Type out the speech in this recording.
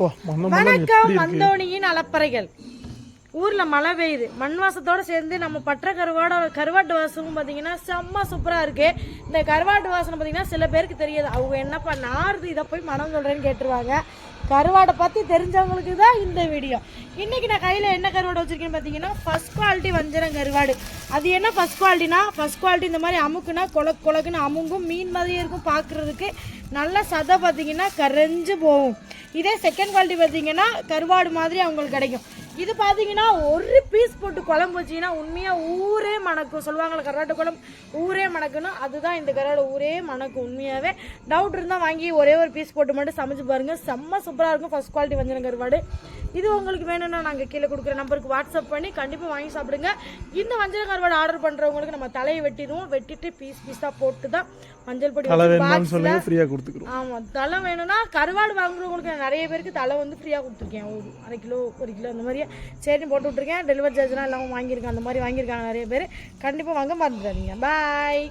வணக்கம். மந்தோணியின் அலப்பறைகள் ஊர்ல மழை பெய்யுது. மண் வாசத்தோட சேர்ந்து நம்ம பற்ற கருவாட கருவாட்டு வாசமும் பாத்தீங்கன்னா செம்ம சூப்பரா இருக்கு. இந்த கருவாட்டு வாசனை பாத்தீங்கன்னா சில பேருக்கு தெரியாது. அவங்க என்னப்பா நாருது இதை போய் மனம் சொல்றேன்னு கேட்டுருவாங்க. கருவாடை பத்தி தெரிஞ்சவங்களுக்கு தான் இந்த வீடியோ இன்னைக்கு நான் கையில என்ன கருவாடு வச்சிருக்கேன்னு பாத்தீங்கன்னா ஃபர்ஸ்ட் குவாலிட்டி வஞ்சரம் கருவாடு. அது என்ன ஃபர்ஸ்ட் குவாலிட்டினா ஃபர்ஸ்ட் குவாலிட்டி இந்த மாதிரி அமுக்குனா கொலக்கு கொலக்குன்னு அமுங்கும் மீன் மாதிரியே இருக்கும் பார்க்குறதுக்கு நல்ல சதை பார்த்தீங்கன்னா கரைஞ்சு போகும். இதே செகண்ட் குவாலிட்டி பார்த்தீங்கன்னா கருவாடு மாதிரி அவங்களுக்கு கிடைக்கும். இது பார்த்தீங்கன்னா ஒரு பீஸ் போட்டு குழம்பு வச்சீங்கன்னா உண்மையாக ஊரே மணக்கும் சொல்லுவாங்கள்ல கருவாட்டு குழம்பு ஊரே மணக்கணும் அதுதான் இந்த கருவாடு ஊரே மணக்கும் உண்மையாகவே டவுட் இருந்தால் வாங்கி ஒரே ஒரு பீஸ் போட்டு மட்டும் சமைச்சு பாருங்க. செம்ம சூப்பராக இருக்கும். ஃபர்ஸ்ட் குவாலிட்டி வஞ்சரம் கருவாடு. இது உங்களுக்கு வேணும்னா நாங்கள் கீழே கொடுக்குற நம்பருக்கு வாட்ஸ்அப் பண்ணி கண்டிப்பாக வாங்கி சாப்பிடுங்க. இந்த வஞ்சரம் கருவாடு ஆர்டர் பண்ணுறவங்களுக்கு நம்ம தலையை வெட்டிடுவோம். வெட்டிட்டு பீஸ் பீஸாக போட்டு தான் மஞ்சள் பொடி ஃப்ரீயாக கொடுத்துக்குறோம். ஆமாம் தலை வேணும்னா கருவாடு வாங்குறவங்களுக்கு நிறைய பேருக்கு தலை வந்து ஃப்ரீயாக கொடுத்துருக்கேன். ஒரு அரை கிலோ ஒரு கிலோ அந்த நிறைய சரி போட்டு விட்ருக்கேன் டெலிவரி சார்ஜ்லாம் எல்லாம் வாங்கியிருக்கேன். அந்த மாதிரி வாங்கியிருக்காங்க நிறைய பேர். கண்டிப்பாக வாங்க மறந்துடாதீங்க. பாய்